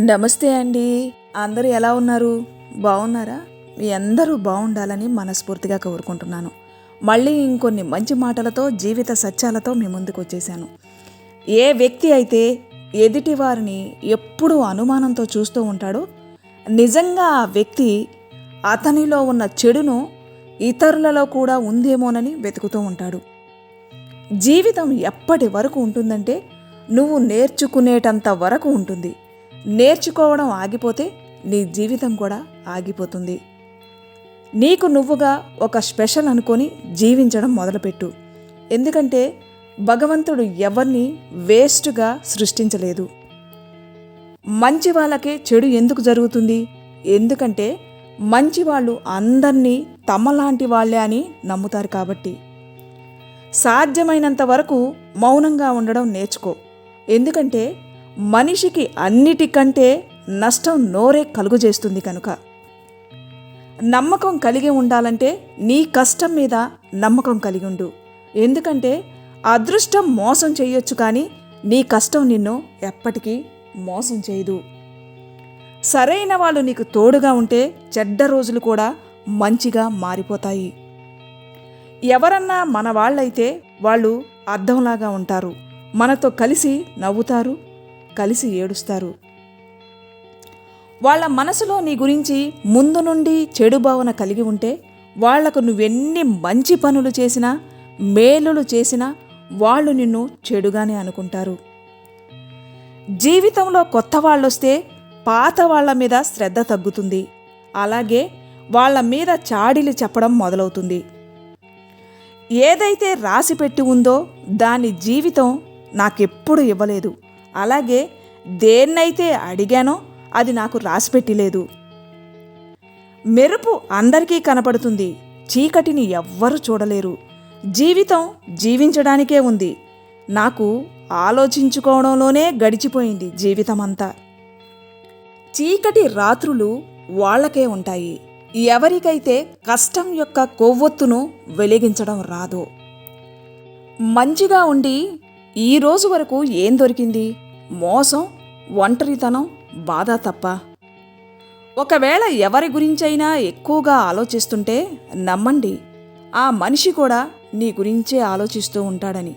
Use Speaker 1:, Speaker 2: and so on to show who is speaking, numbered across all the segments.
Speaker 1: నమస్తే అండి. అందరూ ఎలా ఉన్నారు? బాగున్నారా? మీ అందరూ బాగుండాలని మనస్ఫూర్తిగా కోరుకుంటున్నాను. మళ్ళీ ఇంకొన్ని మంచి మాటలతో జీవిత సత్యాలతో మీ ముందుకు వచ్చేసాను ఏ వ్యక్తి అయితే ఎదుటి వారిని ఎప్పుడూ అనుమానంతో చూస్తూ ఉంటాడో నిజంగా ఆ వ్యక్తి అతనిలో ఉన్న చెడును ఇతరులలో కూడా ఉందేమోనని వెతుకుతూ ఉంటాడు. జీవితం ఎప్పటి వరకు ఉంటుందంటే నువ్వు నేర్చుకునేటంత వరకు ఉంటుంది. నేర్చుకోవడం ఆగిపోతే నీ జీవితం కూడా ఆగిపోతుంది. నీకు నువ్వుగా ఒక స్పెషల్ అనుకొని జీవించడం మొదలుపెట్టు. ఎందుకంటే భగవంతుడు ఎవరిని వేస్ట్గా సృష్టించలేదు. మంచి వాళ్ళకే చెడు ఎందుకు జరుగుతుంది? ఎందుకంటే మంచి వాళ్ళు అందరినీ తమలాంటి వాళ్ళే అని నమ్ముతారు కాబట్టి. సాధ్యమైనంత వరకు మౌనంగా ఉండడం నేర్చుకో. ఎందుకంటే మనిషికి అన్నిటికంటే నష్టం నోరే కలుగజేస్తుంది కనుక. నమ్మకం కలిగి ఉండాలంటే నీ కష్టం మీద నమ్మకం కలిగి ఉండు. ఎందుకంటే అదృష్టం మోసం చేయొచ్చు కానీ నీ కష్టం నిన్ను ఎప్పటికీ మోసం చేయదు. సరైన వాళ్ళు నీకు తోడుగా ఉంటే చెడ్డ రోజులు కూడా మంచిగా మారిపోతాయి. ఎవరన్నా మన వాళ్ళైతే వాళ్ళు అర్థంలాగా ఉంటారు. మనతో కలిసి నవ్వుతారు కలిసి ఏడుస్తారు. వాళ్ళ మనసులో నీ గురించి ముందు నుండి చెడు భావన కలిగి ఉంటే వాళ్ళకు నువ్వెన్ని మంచి పనులు చేసినా మేలులు చేసినా వాళ్ళు నిన్ను చెడుగానే అనుకుంటారు. జీవితంలో కొత్త వాళ్ళొస్తే పాత వాళ్ళ మీద శ్రద్ధ తగ్గుతుంది. అలాగే వాళ్ళ మీద చాడీలు చెప్పడం మొదలవుతుంది. ఏదైతే రాసిపెట్టి ఉందో దాని జీవితం నాకెప్పుడు ఇవ్వలేదు. అలాగే దేన్నైతే అడిగానో అది నాకు రాసిపెట్టిలేదు. మెరుపు అందరికీ కనపడుతుంది. చీకటిని ఎవ్వరూ చూడలేరు. జీవితం జీవించడానికే ఉంది. నాకు ఆలోచించుకోవడంలోనే గడిచిపోయింది జీవితమంతా. చీకటి రాత్రులు వాళ్ళకే ఉంటాయి. ఎవరికైతే కష్టం యొక్క కొవ్వొత్తును వెలిగించడం రాదు. మంచిగా ఉండి ఈ రోజు వరకు ఏం దొరికింది? మోసం ఒంటరితనం బాధ తప్ప. ఒకవేళ ఎవరి గురించైనా ఎక్కువగా ఆలోచిస్తుంటే నమ్మండి ఆ మనిషి కూడా నీ గురించే ఆలోచిస్తూ ఉంటాడని.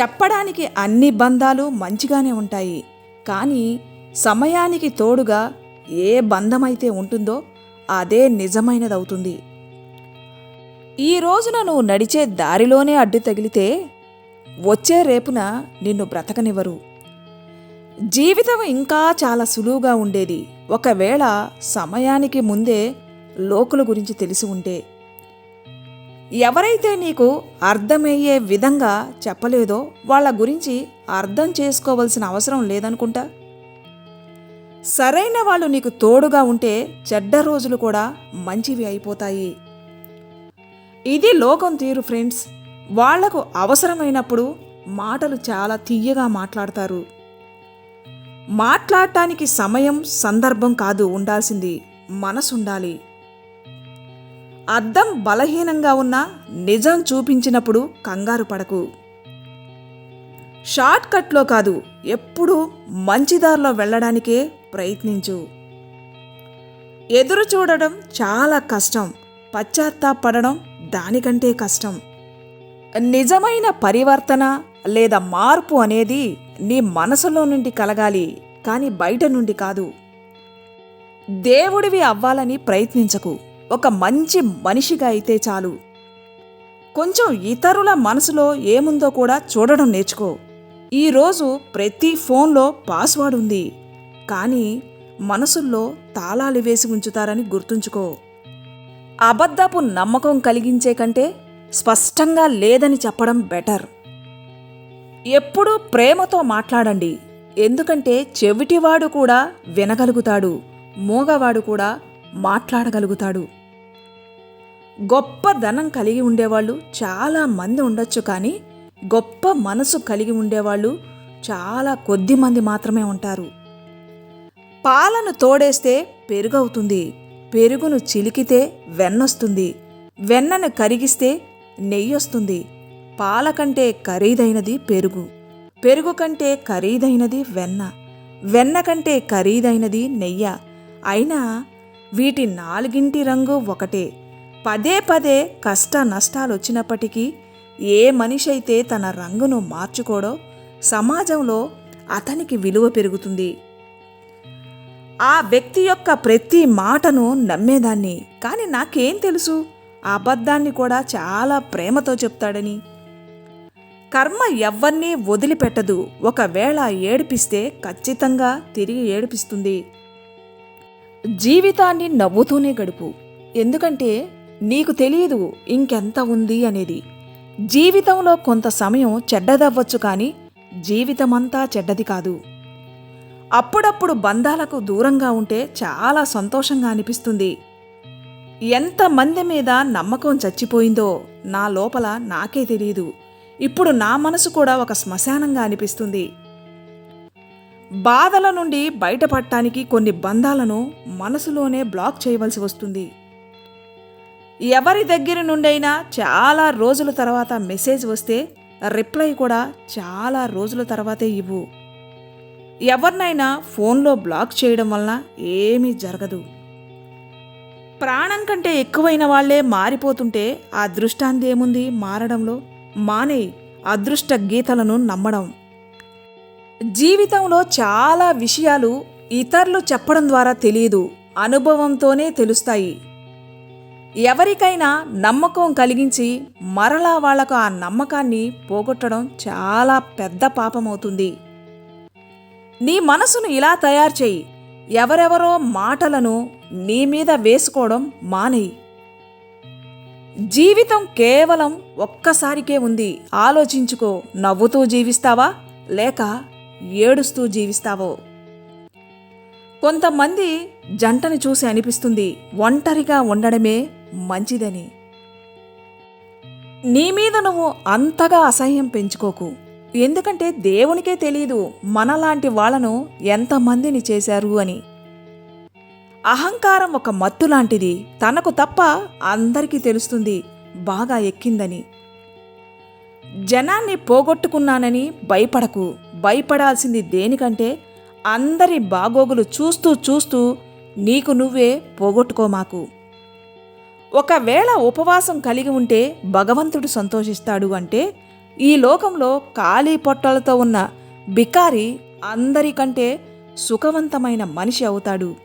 Speaker 1: చెప్పడానికి అన్ని బంధాలు మంచిగానే ఉంటాయి కానీ సమయానికి తోడుగా ఏ బంధమైతే ఉంటుందో అదే నిజమైనదవుతుంది. ఈ రోజున నువ్వు నడిచే దారిలోనే అడ్డు తగిలితే వచ్చే రేపున నిన్ను బ్రతకనివ్వరు. జీవితం ఇంకా చాలా సులువుగా ఉండేది. ఒకవేళ సమయానికి ముందే లోకుల గురించి తెలిసి ఉంటే. ఎవరైతే నీకు అర్థమయ్యే విధంగా చెప్పలేదో వాళ్ళ గురించి అర్థం చేసుకోవలసిన అవసరం లేదనుకుంటా? సరైన వాళ్ళు నీకు తోడుగా ఉంటే చెడ్డ రోజులు కూడా మంచివి అయిపోతాయి. ఇది లోకం తీరు ఫ్రెండ్స్. వాళ్ళకు అవసరమైనప్పుడు మాటలు చాలా తీయగా మాట్లాడతారు. మాట్లాడటానికి సమయం సందర్భం కాదు ఉండాల్సింది మనసుండాలి. అద్దం బలహీనంగా ఉన్న నిజం చూపించినప్పుడు కంగారు పడకు. షార్ట్ కట్లో కాదు ఎప్పుడూ మంచిదారిలో వెళ్ళడానికే ప్రయత్నించు. ఎదురు చూడడం చాలా కష్టం పశ్చాత్తాపడడం దానికంటే కష్టం. నిజమైన పరివర్తన లేదా మార్పు అనేది నీ మనసులో నుండి కలగాలి కానీ బయట నుండి కాదు. దేవుడివి అవ్వాలని ప్రయత్నించకు. ఒక మంచి మనిషిగా అయితే చాలు. కొంచెం ఇతరుల మనసులో ఏముందో కూడా చూడడం నేర్చుకో. ఈరోజు ప్రతి ఫోన్లో పాస్వర్డ్ ఉంది కానీ మనసుల్లో తాళాలు వేసి ఉంచుతారని గుర్తుంచుకో. అబద్ధపు నమ్మకం కలిగించే కంటే స్పష్టంగా లేదని చెప్పడం బెటర్. ఎప్పుడూ ప్రేమతో మాట్లాడండి. ఎందుకంటే చెవిటివాడు కూడా వినగలుగుతాడు. మూగవాడు కూడా మాట్లాడగలుగుతాడు. గొప్ప ధనం కలిగి ఉండేవాళ్ళు చాలా మంది ఉండొచ్చు కానీ గొప్ప మనసు కలిగి ఉండేవాళ్ళు చాలా కొద్ది మంది మాత్రమే ఉంటారు. పాలను తోడేస్తే పెరుగవుతుంది. పెరుగును చిలికితే వెన్నొస్తుంది. వెన్నను కరిగిస్తే నెయ్యొస్తుంది. పాల కంటే ఖరీదైనది పెరుగు. పెరుగు కంటే ఖరీదైనది వెన్న. వెన్న కంటే ఖరీదైనది నెయ్య. అయినా వీటి నాలుగింటి రంగు ఒకటే. పదే పదే కష్ట నష్టాలు వచ్చినప్పటికీ ఏ మనిషి అయితే తన రంగును మార్చుకోడో సమాజంలో అతనికి విలువ పెరుగుతుంది. ఆ వ్యక్తి యొక్క ప్రతి మాటను నమ్మేదాన్ని. కానీ నాకేం తెలుసు? ఆ అబద్ధాన్ని కూడా చాలా ప్రేమతో చెప్తాడని. కర్మ ఎవ్వరినీ వదిలిపెట్టదు. ఒకవేళ ఏడిపిస్తే ఖచ్చితంగా తిరిగి ఏడిపిస్తుంది. జీవితాన్ని నవ్వుతూనే గడుపు. ఎందుకంటే నీకు తెలియదు ఇంకెంత ఉంది అనేది. జీవితంలో కొంత సమయం చెడ్డదవ్వచ్చు కానీ జీవితమంతా చెడ్డది కాదు. అప్పుడప్పుడు బంధాలకు దూరంగా ఉంటే చాలా సంతోషంగా అనిపిస్తుంది. ఎంతమంది మీద నమ్మకం చచ్చిపోయిందో నా లోపల నాకే తెలియదు. ఇప్పుడు నా మనసు కూడా ఒక శ్మశానంగా అనిపిస్తుంది. బాధల నుండి బయటపడటానికి కొన్ని బంధాలను మనసులోనే బ్లాక్ చేయవలసి వస్తుంది. ఎవరి దగ్గర నుండైనా చాలా రోజుల తర్వాత మెసేజ్ వస్తే రిప్లై కూడా చాలా రోజుల తర్వాతే ఇవ్వు. ఎవరినైనా ఫోన్లో బ్లాక్ చేయడం వలన ఏమీ జరగదు. ప్రాణం కంటే ఎక్కువైన వాళ్ళే మారిపోతుంటే ఆ దృష్టాంతేముంది మారడంలో? మానే అదృష్ట గీతలను నమ్మడం. జీవితంలో చాలా విషయాలు ఇతరులు చెప్పడం ద్వారా తెలియదు అనుభవంతోనే తెలుస్తాయి. ఎవరికైనా నమ్మకం కలిగించి మరలా వాళ్ళకు ఆ నమ్మకాన్ని పోగొట్టడం చాలా పెద్ద పాపమవుతుంది. నీ మనసును ఇలా తయారు చేయి ఎవరెవరో మాటలను నీ మీద వేసుకోవడం మానేయి. జీవితం కేవలం ఒక్కసారికే ఉంది. ఆలోచించుకో నవ్వుతూ జీవిస్తావా? లేక ఏడుస్తూ జీవిస్తావో? కొంతమంది జంటని చూసి అనిపిస్తుంది ఒంటరిగా ఉండడమే మంచిదని. నీ మీద నువ్వు అంతగా అసహ్యం పెంచుకోకు. ఎందుకంటే దేవునికే తెలియదు మనలాంటి వాళ్ళను ఎంతమందిని చేశారు అని. అహంకారం ఒక మత్తు లాంటిది. తనకు తప్ప అందరికీ తెలుస్తుంది. బాగా ఎక్కిందని. జనాన్ని పోగొట్టుకున్నానని భయపడకు. భయపడాల్సింది దేనికంటే అందరి బాగోగులు చూస్తూ చూస్తూ నీకు నువ్వే పోగొట్టుకోమాకు ఒకవేళ ఉపవాసం కలిగి ఉంటే భగవంతుడు సంతోషిస్తాడు అంటే ఈ లోకంలో ఖాళీ పొట్టలతో ఉన్న బికారి అందరికంటే సుఖవంతమైన మనిషి అవుతాడు.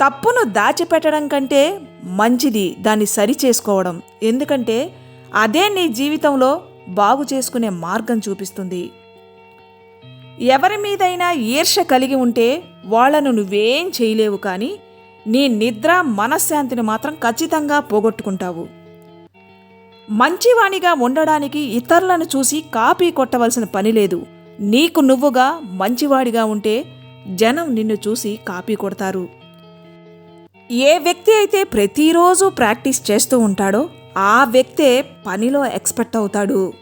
Speaker 1: తప్పును దాచిపెట్టడం కంటే మంచిది దాన్ని సరి చేసుకోవడం. ఎందుకంటే అదే నీ జీవితంలో బాగు చేసుకునే మార్గం చూపిస్తుంది. ఎవరి మీదైనా ఈర్ష కలిగి ఉంటే వాళ్ళను నువ్వేం చేయలేవు కానీ నీ నిద్ర మనశ్శాంతిని మాత్రం ఖచ్చితంగా పోగొట్టుకుంటావు. మంచివాణిగా ఉండడానికి ఇతరులను చూసి కాపీ కొట్టవలసిన పని లేదు. నీకు నువ్వుగా మంచివాడిగా ఉంటే జనం నిన్ను చూసి కాపీ కొడతారు. ఏ వ్యక్తి అయితే ప్రతిరోజు ప్రాక్టీస్ చేస్తూ ఉంటాడో ఆ వ్యక్తే పనిలో ఎక్స్పర్ట్ అవుతాడు.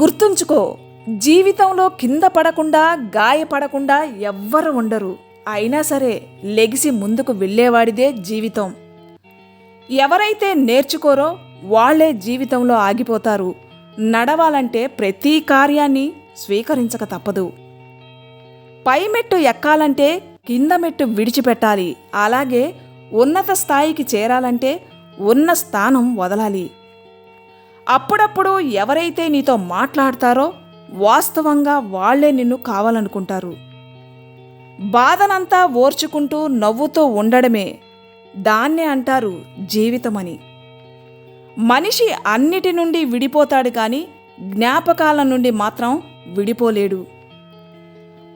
Speaker 1: గుర్తుంచుకో జీవితంలో కింద పడకుండా గాయపడకుండా ఎవ్వరు ఉండరు. అయినా సరే లెగిసి ముందుకు వెళ్ళేవాడిదే జీవితం. ఎవరైతే నేర్చుకోరో వాళ్ళే జీవితంలో ఆగిపోతారు. నడవాలంటే ప్రతి కార్యాన్ని స్వీకరించక తప్పదు. పైమెట్టు ఎక్కాలంటే కింద మెట్టు విడిచిపెట్టాలి. అలాగే ఉన్నత స్థాయికి చేరాలంటే ఉన్న స్థానం వదలాలి. అప్పుడప్పుడు ఎవరైతే నీతో మాట్లాడతారో వాస్తవంగా వాళ్ళే నిన్ను కావాలనుకుంటారు. బాధనంతా ఓర్చుకుంటూ నవ్వుతూ ఉండడమే దాన్నే అంటారు జీవితమని. మనిషి అన్నిటి నుండి విడిపోతాడు కానీ జ్ఞాపకాల నుండి మాత్రం విడిపోలేడు.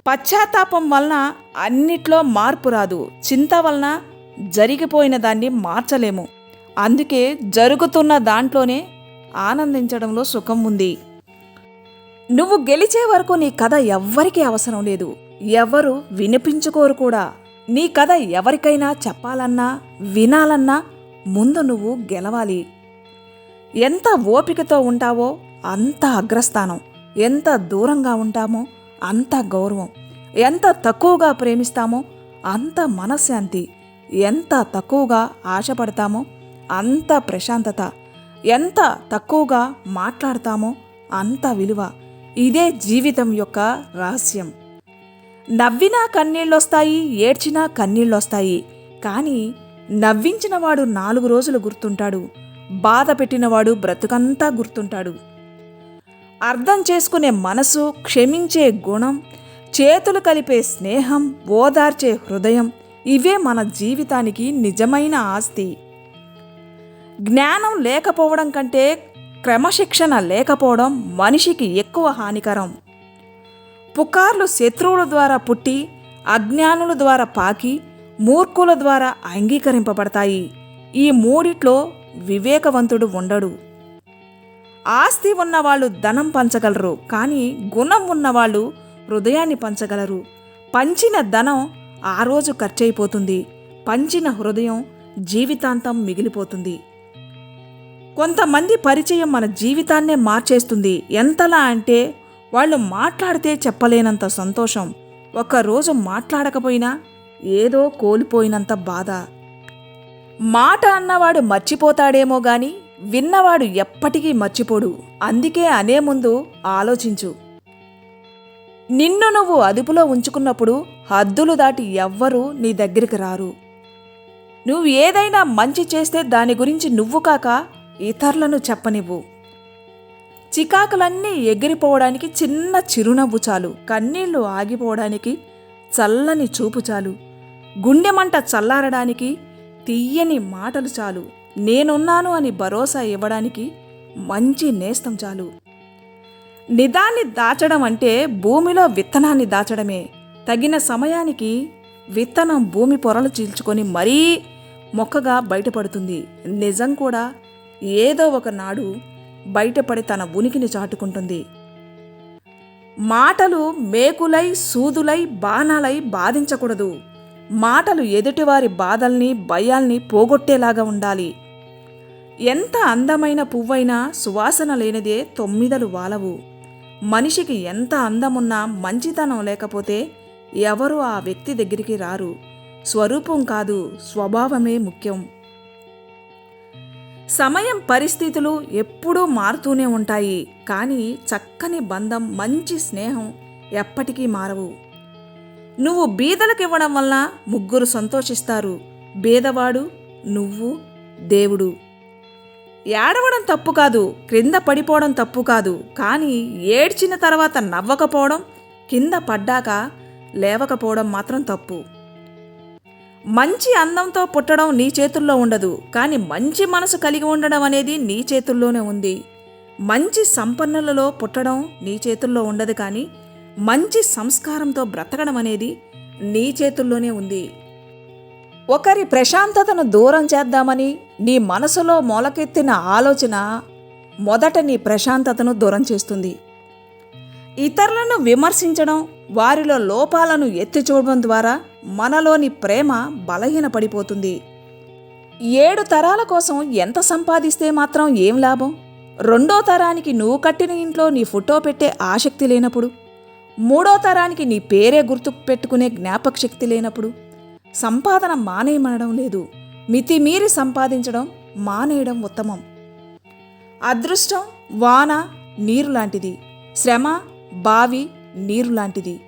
Speaker 1: పశ్చాత్తాపం వలన అన్నిట్లో మార్పు రాదు. చింత వలన జరిగిపోయిన దాన్ని మార్చలేము. అందుకే జరుగుతున్న దాంట్లోనే ఆనందించడంలో సుఖం ఉంది. నువ్వు గెలిచే వరకు నీ కథ ఎవ్వరికీ అవసరం లేదు. ఎవరు వినిపించుకోరు కూడా. నీ కథ ఎవరికైనా చెప్పాలన్నా వినాలన్నా ముందు నువ్వు గెలవాలి. ఎంత ఓపికతో ఉంటావో అంత అగ్రస్థానం. ఎంత దూరంగా ఉంటామో అంత గౌరవం. ఎంత తక్కువగా ప్రేమిస్తామో అంత మనశ్శాంతి. ఎంత తక్కువగా ఆశపడతామో అంత ప్రశాంతత. ఎంత తక్కువగా మాట్లాడతామో అంత విలువ. ఇదే జీవితం యొక్క రహస్యం. నవ్వినా కన్నీళ్ళొస్తాయి ఏడ్చినా కన్నీళ్ళొస్తాయి. కానీ నవ్వించినవాడు నాలుగు రోజులు గుర్తుంటాడు. బాధ పెట్టినవాడు బ్రతుకంతా గుర్తుంటాడు. అర్థం చేసుకునే మనసు క్షమించే గుణం చేతులు కలిపే స్నేహం ఓదార్చే హృదయం ఇవే మన జీవితానికి నిజమైన ఆస్తి. జ్ఞానం లేకపోవడం కంటే క్రమశిక్షణ లేకపోవడం మనిషికి ఎక్కువ హానికరం. పుకార్లు శత్రువుల ద్వారా పుట్టి అజ్ఞానుల ద్వారా పాకి మూర్ఖుల ద్వారా అంగీకరింపబడతాయి. ఈ మూడిట్లో వివేకవంతుడు ఉండడు. ఆస్తి ఉన్నవాళ్ళు ధనం పంచగలరు కానీ గుణం ఉన్నవాళ్ళు హృదయాన్ని పంచగలరు. పంచిన ధనం ఆ రోజు ఖర్చయిపోతుంది. పంచిన హృదయం జీవితాంతం మిగిలిపోతుంది. కొంతమంది పరిచయం మన జీవితాన్నే మార్చేస్తుంది. ఎంతలా అంటే వాళ్ళు మాట్లాడితే చెప్పలేనంత సంతోషం. ఒక్కరోజు మాట్లాడకపోయినా ఏదో కోల్పోయినంత బాధ. మాట అన్నవాడు మర్చిపోతాడేమో కానీ విన్నవాడు ఎప్పటికీ మర్చిపోడు. అందుకే అనే ముందు ఆలోచించు. నిన్ను నువ్వు అదుపులో ఉంచుకున్నప్పుడు హద్దులు దాటి ఎవ్వరూ నీ దగ్గరికి రారు. నువ్వు ఏదైనా మంచి చేస్తే దాని గురించి నువ్వు కాక ఇతరులను చెప్పనివ్వు. చికాకులన్నీ ఎగిరిపోవడానికి చిన్న చిరునవ్వు చాలు. కన్నీళ్ళు ఆగిపోవడానికి చల్లని చూపు చాలు. గుండె మంట చల్లారడానికి తీయని మాటలు చాలు. నేనున్నాను అని భరోసా ఇవ్వడానికి మంచి నేస్తం చాలు. నిదాన్ని దాచడం అంటే భూమిలో విత్తనాన్ని దాచడమే. తగిన సమయానికి విత్తనం భూమి పొరలు చీల్చుకొని మరీ మొక్కగా బయటపడుతుంది. నిజం కూడా ఏదో ఒక నాడు బయటపడి తన ఉనికిని చాటుకుంటుంది. మాటలు మేకులై సూదులై బాణాలై బాధించకూడదు. మాటలు ఎదుటివారి బాధల్ని భయాల్ని పోగొట్టేలాగా ఉండాలి. ఎంత అందమైన పువ్వైనా సువాసన లేనిదే తొమ్మిదలు వాలవు. మనిషికి ఎంత అందమున్నా మంచితనం లేకపోతే ఎవరు ఆ వ్యక్తి దగ్గరికి రారు. స్వరూపం కాదు స్వభావమే ముఖ్యం. సమయం పరిస్థితులు ఎప్పుడూ మారుతూనే ఉంటాయి కానీ చక్కని బంధం మంచి స్నేహం ఎప్పటికీ మారవు. నువ్వు బీదలకు ఇవ్వడం వల్ల ముగ్గురు సంతోషిస్తారు. బీదవాడు నువ్వు దేవుడు. ఏడవడం తప్పు కాదు క్రింద పడిపోవడం తప్పు కాదు కానీ ఏడ్చిన తర్వాత నవ్వకపోవడం కింద పడ్డాక లేవకపోవడం మాత్రం తప్పు. మంచి అందంతో పుట్టడం నీ చేతుల్లో ఉండదు కానీ మంచి మనసు కలిగి ఉండడం అనేది నీ చేతుల్లోనే ఉంది. మంచి సంపన్నులలో పుట్టడం నీ చేతుల్లో ఉండదు కానీ మంచి సంస్కారంతో బ్రతకడం అనేది నీ చేతుల్లోనే ఉంది. ఒకరి ప్రశాంతతను దూరం చేద్దామని నీ మనసులో మొలకెత్తిన ఆలోచన మొదట నీ ప్రశాంతతను దూరం చేస్తుంది. ఇతరులను విమర్శించడం వారిలో లోపాలను ఎత్తి చూడడం ద్వారా మనలోని ప్రేమ బలహీనపడిపోతుంది. ఏడు తరాల కోసం ఎంత సంపాదిస్తే మాత్రం ఏం లాభం? రెండో తరానికి నువ్వు కట్టిన ఇంట్లో నీ ఫోటో పెట్టే ఆసక్తి లేనప్పుడు మూడో తరానికి నీ పేరే గుర్తు పెట్టుకునే జ్ఞాపక శక్తి లేనప్పుడు సంపాదన మానేయమనడం లేదు. మితిమీరి సంపాదించడం మానేయడం ఉత్తమం. అదృష్టం వాన నీరు లాంటిది. శ్రమ బావి నీరు లాంటిది.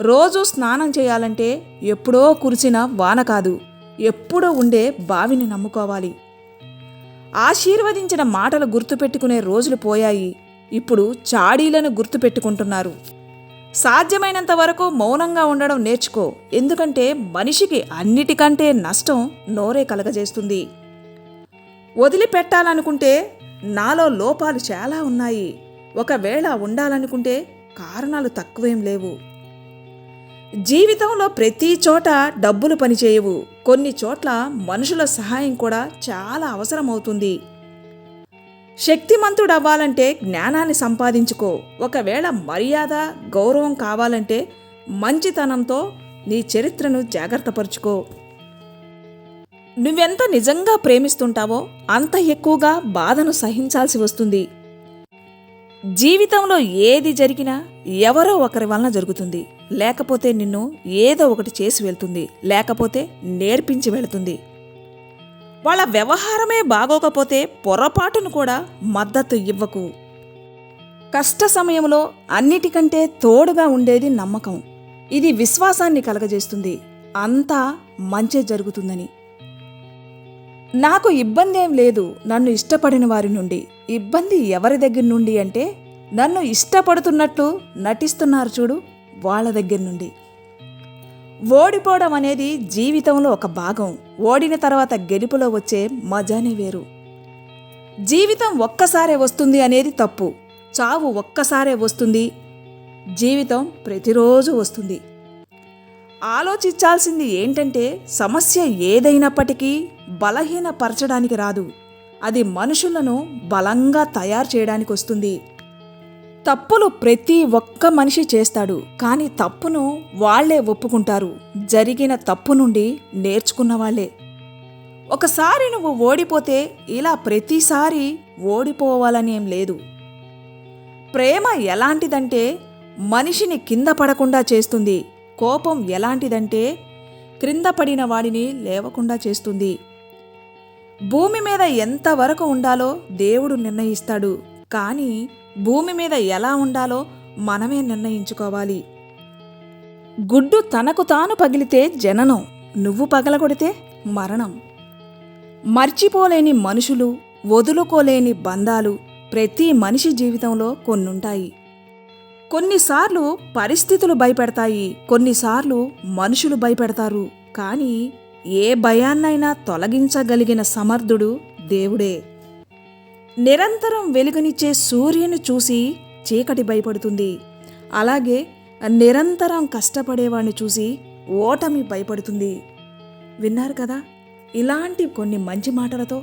Speaker 1: రోజు స్నానం చేయాలంటే ఎప్పుడో కురిసిన వాన కాదు. ఎప్పుడో ఉండే బావిని నమ్ముకోవాలి. ఆశీర్వదించిన మాటలు గుర్తుపెట్టుకునే రోజులు పోయాయి. ఇప్పుడు చాడీలను గుర్తుపెట్టుకుంటున్నారు. సాధ్యమైనంత వరకు మౌనంగా ఉండడం నేర్చుకో. ఎందుకంటే మనిషికి అన్నిటికంటే నష్టం నోరే కలగజేస్తుంది. వదిలిపెట్టాలనుకుంటే నాలో లోపాలు చాలా ఉన్నాయి. ఒకవేళ ఉండాలనుకుంటే కారణాలు తక్కువేం లేవు. జీవితంలో ప్రతి చోట డబ్బులు పనిచేయవు. కొన్ని చోట్ల మనుషుల సహాయం కూడా చాలా అవసరమవుతుంది. శక్తిమంతుడవ్వాలంటే జ్ఞానాన్ని సంపాదించుకో. ఒకవేళ మర్యాద గౌరవం కావాలంటే మంచితనంతో నీ చరిత్రను జాగ్రత్తపరుచుకో. నువ్వెంత నిజంగా ప్రేమిస్తుంటావో అంత ఎక్కువగా బాధను సహించాల్సి వస్తుంది. జీవితంలో ఏది జరిగినా ఎవరో ఒకరి వలన జరుగుతుంది. లేకపోతే నిన్ను ఏదో ఒకటి చేసి వెళ్తుంది. లేకపోతే నేర్పించి వెళుతుంది. వాళ్ళ వ్యవహారమే బాగోకపోతే పొరపాటును కూడా మద్దతు ఇవ్వకు. కష్ట సమయంలో అన్నిటికంటే తోడుగా ఉండేది నమ్మకం. ఇది విశ్వాసాన్ని కలగజేస్తుంది. అంతా మంచే జరుగుతుందని. నాకు ఇబ్బంది ఏం లేదు నన్ను ఇష్టపడిన వారి నుండి. ఇబ్బంది ఎవరి దగ్గర నుండి అంటే నన్ను ఇష్టపడుతున్నట్లు నటిస్తున్నారు చూడు వాళ్ళ దగ్గర నుండి. ఓడిపోవడం అనేది జీవితంలో ఒక భాగం. ఓడిన తర్వాత గెలుపులో వచ్చే మజానే వేరు. జీవితం ఒక్కసారే వస్తుంది అనేది తప్పు. చావు ఒక్కసారే వస్తుంది. జీవితం ప్రతిరోజు వస్తుంది. ఆలోచించాల్సింది ఏంటంటే సమస్య ఏదైనప్పటికీ బలహీనపరచడానికి రాదు. అది మనుషులను బలంగా తయారు చేయడానికి వస్తుంది. తప్పులు ప్రతి ఒక్క మనిషి చేస్తాడు. కానీ తప్పును వాళ్ళే ఒప్పుకుంటారు. జరిగిన తప్పు నుండి నేర్చుకున్న వాళ్ళే. ఒకసారి నువ్వు ఓడిపోతే ఇలా ప్రతిసారి ఓడిపోవాలనేం లేదు. ప్రేమ ఎలాంటిదంటే మనిషిని కింద పడకుండా చేస్తుంది. కోపం ఎలాంటిదంటే క్రింద పడిన వాడిని లేవకుండా చేస్తుంది. భూమి మీద ఎంతవరకు ఉండాలో దేవుడు నిర్ణయిస్తాడు. కానీ భూమి మీద ఎలా ఉండాలో మనమే నిర్ణయించుకోవాలి. గుడ్డు తనకు తాను పగిలితే జననం నువ్వు పగలగొడితే మరణం. మర్చిపోలేని మనుషులు వదులుకోలేని బంధాలు ప్రతి మనిషి జీవితంలో కొన్నుంటాయి. కొన్నిసార్లు పరిస్థితులు భయపెడతాయి కొన్నిసార్లు మనుషులు భయపెడతారు. కానీ ఏ భయాన్నైనా తొలగించగలిగిన సమర్థుడు దేవుడే. నిరంతరం వెలుగునిచ్చే సూర్యుని చూసి చీకటి భయపడుతుంది. అలాగే నిరంతరం కష్టపడేవాడిని చూసి ఓటమి భయపడుతుంది. విన్నారు కదా? ఇలాంటి కొన్ని మంచి మాటలతో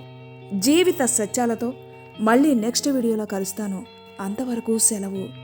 Speaker 1: జీవిత సత్యాలతో మళ్ళీ నెక్స్ట్ వీడియోలో కలుస్తాను. అంతవరకు సెలవు.